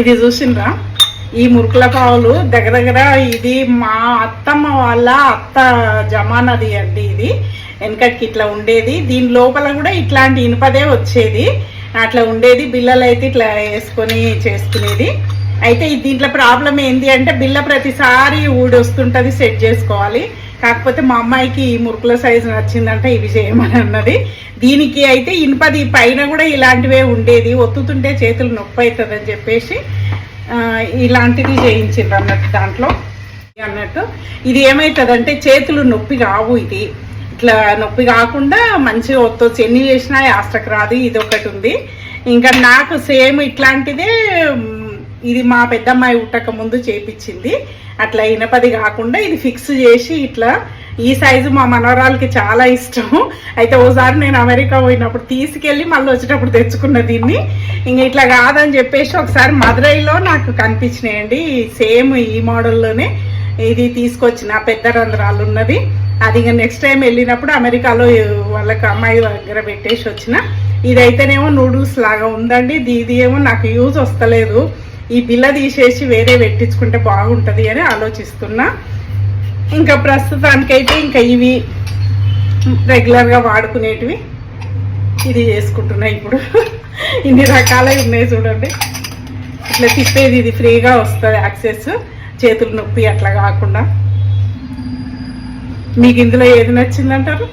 ఇది చూసిండ్రా? ఈ మురుకుల పావులు దగ్గర దగ్గర ఇది మా అత్తమ్మ వాళ్ళ అత్త జమానది అండి ఇది. వెనకటికి ఇట్లా ఉండేది. దీని లోపల కూడా ఇట్లాంటి ఇనుపదే వచ్చేది. అట్లా ఉండేది. బిల్లలు అయితే ఇట్లా వేసుకొని చేసుకునేది. అయితే దీంట్లో ప్రాబ్లం ఏంటి అంటే బిల్ల ప్రతిసారి ఊడి వస్తుంటుంది సెట్ చేసుకోవాలి. కాకపోతే మా అమ్మాయికి ఈ మురుకుల సైజు నచ్చిందంటే ఇవి చేయమని అన్నది. దీనికి అయితే ఇనుపది పైన కూడా ఇలాంటివే ఉండేది. ఒత్తుతుంటే చేతులు నొప్పి అవుతుందని చెప్పేసి ఇలాంటిది చేయించిండ్రు అన్నట్టు దాంట్లో. అన్నట్టు ఇది ఏమవుతుందంటే చేతులు నొప్పి కావు ఇది. ఇట్లా నొప్పి కాకుండా మంచిగా ఒత్తొచ్చు ఎన్ని చేసినా ఆస్టకు రాదు. ఇది ఒకటి ఉంది. ఇంకా నాకు సేమ్ ఇట్లాంటిదే ఇది మా పెద్దమ్మాయి ఉట్టక ముందు చేపించింది. అట్లా ఇనపది కాకుండా ఇది ఫిక్స్ చేసి ఇట్లా ఈ సైజు మా మనవరాలకి చాలా ఇష్టం. అయితే ఓసారి నేను అమెరికా పోయినప్పుడు తీసుకెళ్ళి మళ్ళీ వచ్చేటప్పుడు తెచ్చుకున్న దీన్ని. ఇంక ఇట్లా కాదని చెప్పేసి ఒకసారి మదురైలో నాకు కనిపించినాయండి. సేమ్ ఈ మోడల్లోనే ఇది తీసుకొచ్చిన పెద్ద రంధ్రాలు ఉన్నది. అది ఇంకా నెక్స్ట్ టైం వెళ్ళినప్పుడు అమెరికాలో వాళ్ళకి అమ్మాయి దగ్గర పెట్టేసి వచ్చిన. ఇదైతేనేమో నూడిల్స్ లాగా ఉందండి. ఇది ఇది ఏమో నాకు యూజ్ వస్తలేదు. ఈ బిల్ల తీసేసి వేరే పెట్టించుకుంటే బాగుంటుంది అని ఆలోచిస్తున్నా. ఇంకా ప్రస్తుతానికైతే ఇంకా ఇవి రెగ్యులర్గా వాడుకునేటివి ఇది చేసుకుంటున్నా ఇప్పుడు. ఇన్ని రకాలవి ఉన్నాయి చూడండి. ఇట్లా తిప్పేది ఇది ఫ్రీగా వస్తుంది యాక్సెస్ చేతులు నొప్పి అట్లా కాకుండా. మీకు ఇందులో ఏది నచ్చిందంటారు?